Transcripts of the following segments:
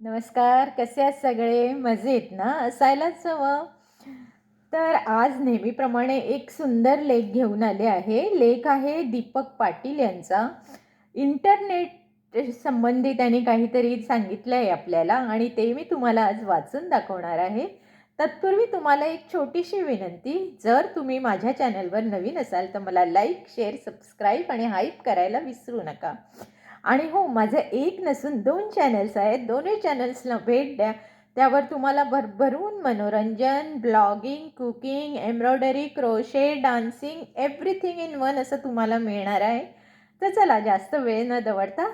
नमस्कार कसे आहात सगळे? मजेत ना? असायलाच हवं. तर आज नेहमीप्रमाणे एक सुंदर लेख घेऊन आले आहे. लेख आहे दीपक पाटील यांचा. इंटरनेट संबंधी त्यांनी काहीतरी सांगितलं आहे आपल्याला आणि ते मी तुम्हाला आज वाचून दाखवणार आहे. तत्पूर्वी तुम्हाला एक छोटीशी विनंती. जर तुम्ही माझ्या चॅनलवर नवीन असाल तर मला लाईक शेअर सबस्क्राईब आणि हाईप करायला विसरू नका. आणि हो माझं एक नसून दोन चॅनल्स आहेत. दोन्ही चॅनल्सला भेट द्या. त्यावर तुम्हाला भरभरून मनोरंजन blogging cooking embroidery crochet dancing everything in one असं तुम्हाला मिळणार आहे. तर चला जास्त वेळ न दवडता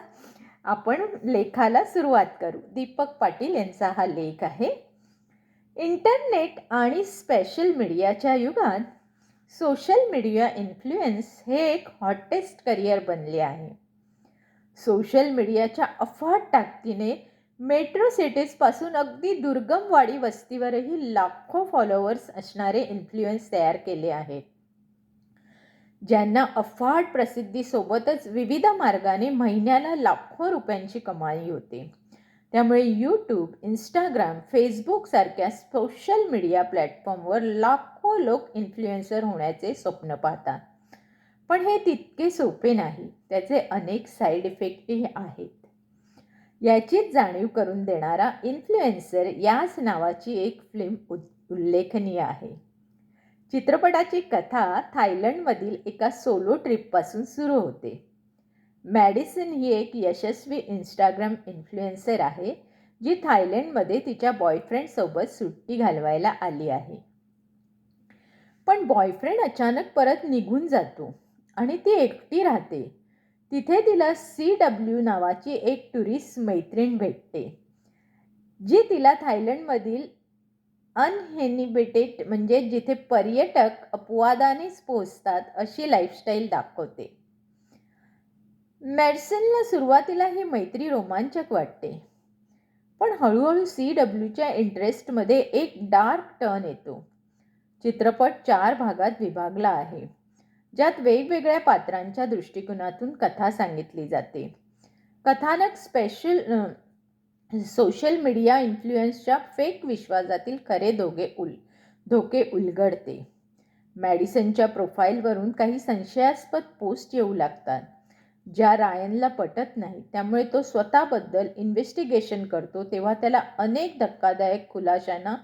आपण लेखाला सुरुवात करू. दीपक पाटील यांचा हा लेख आहे. इंटरनेट आणि स्पेशल मीडियाच्या युगात सोशल मीडिया इन्फ्लुएन्स हे एक हॉटेस्ट करिअर बनले आहे. सोशल मीडियाच्या अफाट ताकदीने मेट्रो सिटीजपासून अगदी दुर्गम वाडी वस्तीवरही लाखो फॉलोअर्स असणारे इन्फ्लुएन्स तयार केले आहेत. ज्यांना अफाट प्रसिद्धीसोबतच विविध मार्गाने महिन्याला लाखो रुपयांची कमाई होते. त्यामुळे यूट्यूब इंस्टाग्राम फेसबुकसारख्या सोशल मीडिया प्लॅटफॉर्मवर लाखो लोक इन्फ्लुएन्सर होण्याचे स्वप्न पाहतात. पण हे तितके सोपे नाही. त्याचे अनेक साईड इफेक्टही आहेत. याचीच जाणीव करून देणारा इन्फ्लुएन्सर याच नावाची एक फिल्म उल्लेखनीय आहे. चित्रपटाची कथा थायलंडमधील एका सोलो ट्रिपपासून सुरू होते. मॅडिसन ही एक यशस्वी इंस्टाग्राम इन्फ्लुएन्सर आहे जी थायलंडमध्ये तिच्या बॉयफ्रेंडसोबत सुट्टी घालवायला आली आहे. पण बॉयफ्रेंड अचानक परत निघून जातो. आणि ती एकटी राहते. तिथे तिला सी डब्ल्यू नावाची एक टुरिस्ट मैत्रीण भेटते जी तिला थायलंडमधील अनहेनिबेटेड म्हणजे जिथे पर्यटक अपवादानेच पोहोचतात अशी लाईफस्टाईल दाखवते. मेडसनला सुरुवातीला ही मैत्री रोमांचक वाटते पण हळूहळू सी डब्ल्यूच्या इंटरेस्टमध्ये एक डार्क टर्न येतो. चित्रपट चार भागात विभागला आहे. ज्यात वेगवेगळ्या पात्रांच्या दृष्टिकोनातून कथा सांगितली जाते. कथानक स्पेशल सोशल मीडिया इन्फ्लुएन्सच्या फेक विश्वासातील खरे दोघे उल धोके उलगडते. मॅडिसनच्या प्रोफाईलवरून काही संशयास्पद पोस्ट येऊ लागतात. ज्या रायनला पटत नाही त्यामुळे तो स्वतःबद्दल इन्व्हेस्टिगेशन करतो तेव्हा त्याला अनेक धक्कादायक खुलाशांना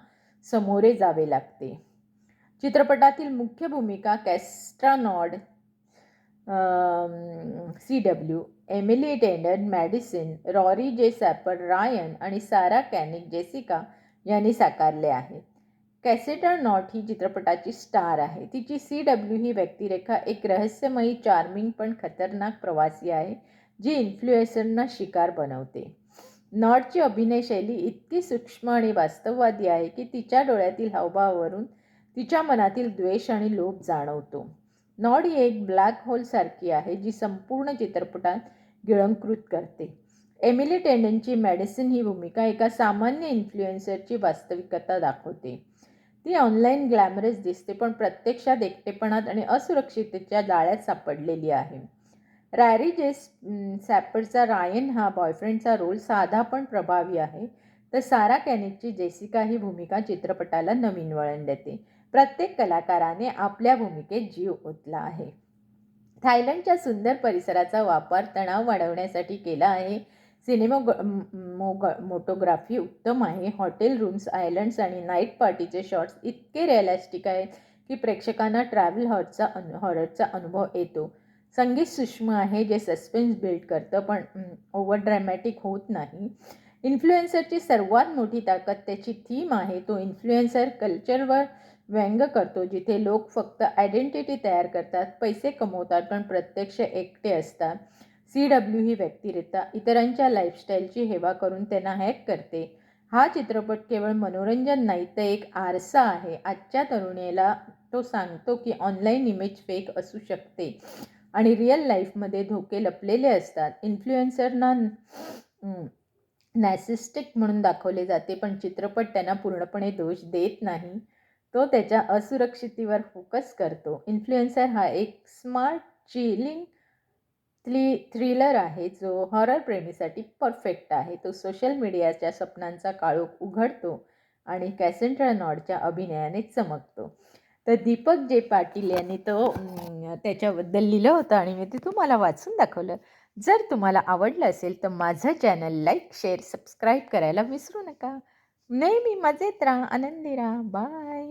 समोरे जावे लागते. चित्रपटातील मुख्य भूमिका कॅस्ट्रानॉड सी डब्ल्यू एमिली टेंडन Madison Rory J Saper Ryan आणि सारा कॅनिक जेसिका यांनी साकारले आहेत कॅसेटर नॉट ही चित्रपटाची स्टार आहे. तिची सी डब्ल्यू ही व्यक्तिरेखा एक रहस्यमयी चार्मिंग पण खतरनाक प्रवासी आहे जी इन्फ्लुएसरना शिकार बनवते. नॉटची अभिनयशैली इतकी सूक्ष्म आणि वास्तववादी आहे की तिच्या डोळ्यातील हावभावावरून तिच्या मनातील द्वेष आणि लोभ जाणवतो. नॉड ही एक ब्लॅक होलसारखी आहे जी संपूर्ण चित्रपटात गिळंकृत करते. एमिली टेंडनची मेडिसिन ही भूमिका एका सामान्य इन्फ्लुएन्सरची वास्तविकता दाखवते. ती ऑनलाईन ग्लॅमरस दिसते पण प्रत्यक्षात एकटेपणात आणि असुरक्षिततेच्या जाळ्यात सापडलेली आहे. रॅरी जे सॅपरचा रायन हा बॉयफ्रेंडचा रोल साधा पण प्रभावी आहे तर सारा कॅनिकची जेसिका ही भूमिका चित्रपटाला नवीन वळण देते. प्रत्येक कलाकाराने आपल्या भूमिकेत जीव ओतला आहे. थायलंडच्या सुंदर परिसराचा वापर तणाव वाढवण्यासाठी केला आहे. सिनेमो मोग मोटोग्राफी उत्तम आहे. हॉटेल रूम्स आयलंड्स आणि नाईट पार्टीचे शॉट्स इतके रिअलिस्टिक आहेत की प्रेक्षकांना ट्रॅव्हल हॉटचा अनु हॉररचा अनुभव येतो. संगीत सूक्ष्म आहे जे सस्पेन्स बिल्ड करतं पण ओव्हर ड्रॅमॅटिक होत नाही. इन्फ्लुएन्सरची सर्वात मोठी ताकद त्याची थीम आहे. तो इन्फ्लुएन्सर कल्चरवर व्यंग करतो जिथे लोक फक्त आयडेंटिटी तयार करतात पैसे कमवतात पण प्रत्यक्ष एकटे असतात. सी डब्ल्यू ही व्यक्तिरेखा इतरांच्या लाईफस्टाईलची हेवा करून त्यांना हॅक करते. हा चित्रपट केवळ मनोरंजन नाही तर एक आरसा आहे. आजच्या तरुणीला तो सांगतो की ऑनलाईन इमेज फेक असू शकते आणि रिअल लाईफमध्ये धोके लपलेले असतात. इन्फ्लुएन्सरना नॅसिस्टिक म्हणून दाखवले जाते पण चित्रपट त्यांना पूर्णपणे दोष देत नाही. तो त्याच्या असुरक्षितेवर फोकस करतो. इन्फ्लुएन्सर हा एक स्मार्ट चिलिंग थ्री थ्रिलर आहे जो हॉरर प्रेमीसाठी परफेक्ट आहे. तो सोशल मीडियाच्या स्वप्नांचा काळोख उघडतो आणि कॅसेंड्रा नॉडच्या अभिनयाने चमकतो. तर दीपक जे पाटील यांनी तो त्याच्याबद्दल लिहिलं होतं आणि मी ते तुम्हाला वाचून दाखवलं. जर तुम्हाला आवडलं असेल तर माझं चॅनल लाईक शेअर सबस्क्राईब करायला विसरू नका. नेहमी मजेत राहा आनंदी राहा. बाय